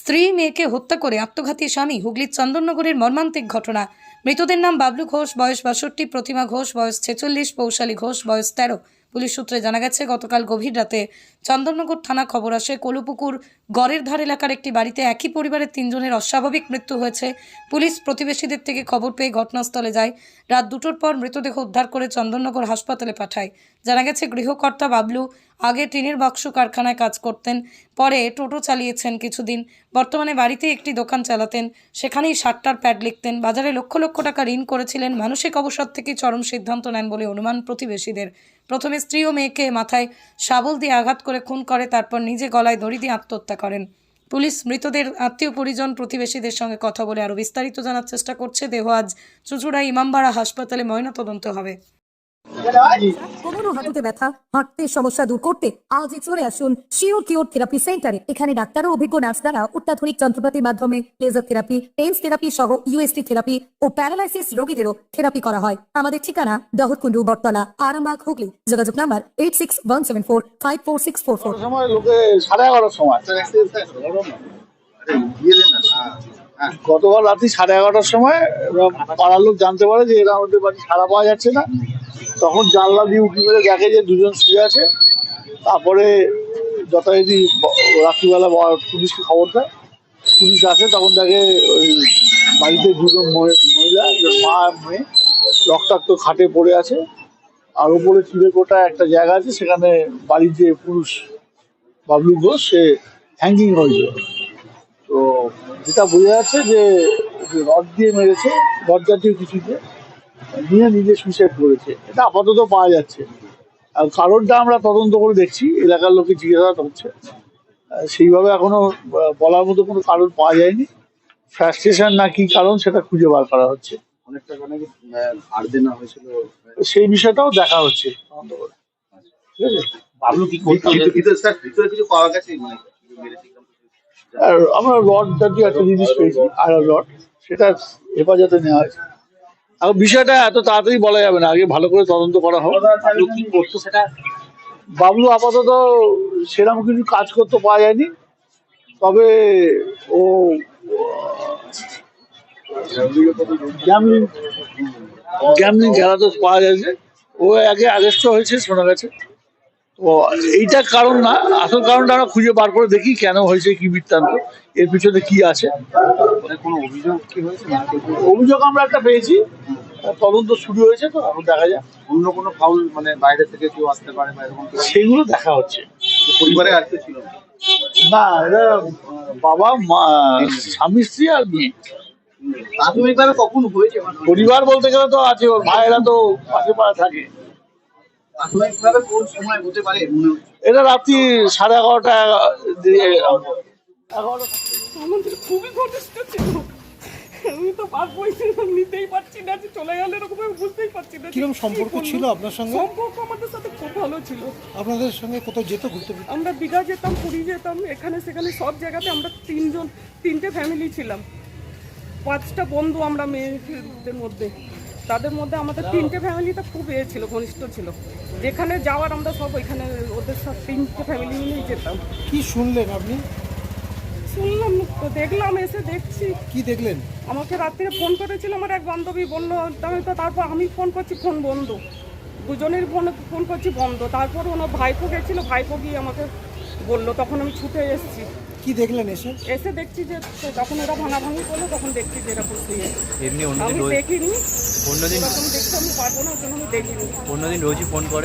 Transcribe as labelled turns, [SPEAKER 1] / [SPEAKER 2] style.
[SPEAKER 1] স্ত্রী মেয়েকে হত্যা করে আত্মঘাতী স্বামী হুগলির চন্দননগরের মর্মান্তিক ঘটনা। মৃতদের নাম বাবলু ঘোষ, বয়স বাষট্টি, প্রতিমা ঘোষ, বয়স ছেচল্লিশ, পৌশালী ঘোষ, বয়স তেরো। পুলিশ সূত্রে জানা গেছে, গতকাল গভীর রাতে চন্দননগর থানা খবর আসে, কলুপুকুর গড়ের ধার এলাকার একটি বাড়িতে একই পরিবারের তিনজনের অস্বাভাবিক মৃত্যু হয়েছে। পুলিশ প্রতিবেশীদের থেকে খবর পেয়ে ঘটনাস্থলে যায়। রাত দুটোর পর মৃতদেহ উদ্ধার করে চন্দননগর হাসপাতালে পাঠায়। জানা গেছে, গৃহকর্তা বাবলু আগে টিনের বাক্স কারখানায় কাজ করতেন, পরে টোটো চালিয়েছেন কিছুদিন। বর্তমানে বাড়িতে একটি দোকান চালাতেন, সেখানেই ষাটটার প্যাড লিখতেন। বাজারে লক্ষ লক্ষ টাকা ঋণ করেছিলেন। মানসিক অবসর থেকে চরম সিদ্ধান্ত নেন বলে অনুমান প্রতিবেশীদের। প্রথমে স্ত্রী ও মেয়েকে মাথায় শাবল দিয়ে আঘাত করে খুন করে, তারপর নিজে গলায় দড়ি দিয়ে আত্মহত্যা করেন। পুলিশ মৃতদের আত্মীয় পরিজন প্রতিবেশীদের সঙ্গে কথা বলে আরও বিস্তারিত জানার চেষ্টা করছে। দেহ আজ চুচুড়া ইমামবাড়া হাসপাতালে ময়নাতদন্ত হবে।
[SPEAKER 2] কোমর ও হাঁটুতে ব্যথা হাঁটতে সমস্যা দূর করতে আজই চলে আসুন শিওর কিওর থেরাপি সেন্টারে। এখানে ডাক্তার ও অভিজ্ঞ নার্স দ্বারা অত্যাধুনিক যন্ত্রপাতির মাধ্যমে লেজার থেরাপি টেন্স থেরাপি সহ ইউএসটি থেরাপি ও প্যারালাইসিস রোগীদেরও থেরাপি করা হয়। আমাদের ঠিকানা দহরকুন্ডু বটতলা আরামবাগ হুগলি। যোগাযোগ number eight six one seven four five four six four four
[SPEAKER 3] সময় লোকে সাড়ে এগারোটার সময় গতকাল রাত্রি সাড়ে এগারোটার সময় পাড়ার লোক জানতে পারে যে এরা আমাদের বাড়ি সাড়া পাওয়া যাচ্ছে না। তখন জানলা দিয়ে উঁকি মেরে দেখে যে দুজন শুয়ে আছে। তারপরে যথারীতি রাত্রিবেলা পুলিশকে খবর দেয়। পুলিশ আসে, তখন দেখে ওই বাড়িতে দুজন মহিলা মা মেয়ে। রক্তাক্ত খাটে পড়ে আছে। আর উপরে চিড়ে কোটা একটা জায়গা আছে, সেখানে বাড়ির যে পুরুষ বাবলু ঘোষ, সে হ্যাঙ্গিং হয়েছিল তো যেটা বোঝা যাচ্ছে যে রড দিয়ে মেরেছে রড জাতীয় কিছুতে নিয়ে নিজে সুইসাইড করেছে। এটা আপাতত পাওয়া যাচ্ছে। আর কারণটা আমরা তদন্ত করে দেখছি এলাকার লোকে জিজ্ঞাসা হচ্ছে সেইভাবে এখনও বলার মতো কোনো কারণ পাওয়া যায়নি। ফ্রাস্ট্রেশন না কি কারণ সেটা খুঁজে বার করা হচ্ছে।
[SPEAKER 4] অনেক ধার দেনা হয়েছিল।
[SPEAKER 3] সেই বিষয়টাও দেখা হচ্ছে। ঠিক আছে?
[SPEAKER 4] মানে
[SPEAKER 3] আমরা রড জাতীয় একটা জিনিস পেয়েছি আয়রন রড সেটা হেফাজতে নেওয়া হয়েছে। আর বিষয়টা এত তাড়াতাড়ি বলা যাবে না, আগে ভালো করে তদন্ত করা হোক।
[SPEAKER 4] বাবলু
[SPEAKER 3] আপাতত সেরকম কিছু কাজ করতে পাওয়া যায়নি, তবে ও গ্যামলিং খেলা তো পাওয়া যাচ্ছে ও আগে আগস্ট হয়েছে শোনা গেছে তো এইটা কারণ না আসল কারণটা আমরা খুঁজে বার করে দেখি কেন হয়েছে কি বৃত্তান্ত এর পিছনে কি আছে।
[SPEAKER 4] অভিযোগ
[SPEAKER 3] আমরা একটা পেয়েছি তদন্ত শুরু হয়েছে তো এখন দেখা যাক।
[SPEAKER 4] অন্য কোনো ফাউল মানে বাইরে থেকে কেউ আসতে পারে বা এরকম কিছু?
[SPEAKER 3] সেগুলো দেখা হচ্ছে।
[SPEAKER 4] পরিবারে আর ছিল না?
[SPEAKER 3] এরা বাবা মা স্বামী স্ত্রী আর মেয়ে।
[SPEAKER 4] প্রাথমিকভাবে কখন হয়েছে?
[SPEAKER 3] পরিবার বলতে গেলে তো আছে ওর ভাইয়েরা তো পাশে পাশে থাকে
[SPEAKER 4] প্রাথমিকভাবে কোন সময় হতে পারে মনে হচ্ছে
[SPEAKER 3] এটা রাত্রি সাড়ে এগারোটা
[SPEAKER 5] আমাদের খুবই ঘনিষ্ঠ ছিল। আমি তো পারবোই নিতেই পারছি না যে চলে গেলে এরকম আমি বুঝতেই পারছি না
[SPEAKER 6] কীরকম সম্পর্ক ছিল আপনার সঙ্গে?
[SPEAKER 5] সম্পর্ক আমাদের সাথে খুব ভালো ছিল।
[SPEAKER 6] আপনাদের সঙ্গে কোথাও যেত ঘুরতে
[SPEAKER 5] আমরা দীঘা যেতাম পুরী যেতাম এখানে সেখানে সব জায়গাতে আমরা তিনজন তিনটে ফ্যামিলি ছিলাম। পাঁচটা বন্ধু আমরা মেয়েদের মধ্যে। তাদের মধ্যে আমাদের তিনটে ফ্যামিলিটা খুব এ ছিল ঘনিষ্ঠ ছিল। যেখানে যাওয়ার আমরা সব ওইখানে ওদের সব তিনটে ফ্যামিলি মিলেই যেতাম।
[SPEAKER 6] কি শুনলেন আপনি?
[SPEAKER 5] শুনলাম তো দেখলাম এসে দেখছি।
[SPEAKER 6] কি দেখলেন?
[SPEAKER 5] আমাকে রাত্রে ফোন করেছিল আমার এক বান্ধবী বলল আমি তো তারপর আমি ফোন করছি ফোন বন্ধ। দুজনের ফোন ফোন করছি বন্ধ। তারপর ওনার ভাইপো গেছিল ভাইপো গিয়ে আমাকে বলল তখন আমি ছুটে এসেছি।
[SPEAKER 6] কি দেখলেন এসে?
[SPEAKER 5] এসে দেখছি যে তখন ওরা ভাঙাভাঙি করল তখন দেখছি যে এরকম শুয়ে
[SPEAKER 7] এমনি অন্যদিন
[SPEAKER 5] আমি
[SPEAKER 7] রোজ
[SPEAKER 5] দেখিনি।
[SPEAKER 7] অন্যদিন
[SPEAKER 5] তখন দেখছি আমি পারব না ওই জন্য আমি দেখিনি।
[SPEAKER 7] অন্যদিন রোজই ফোন করে।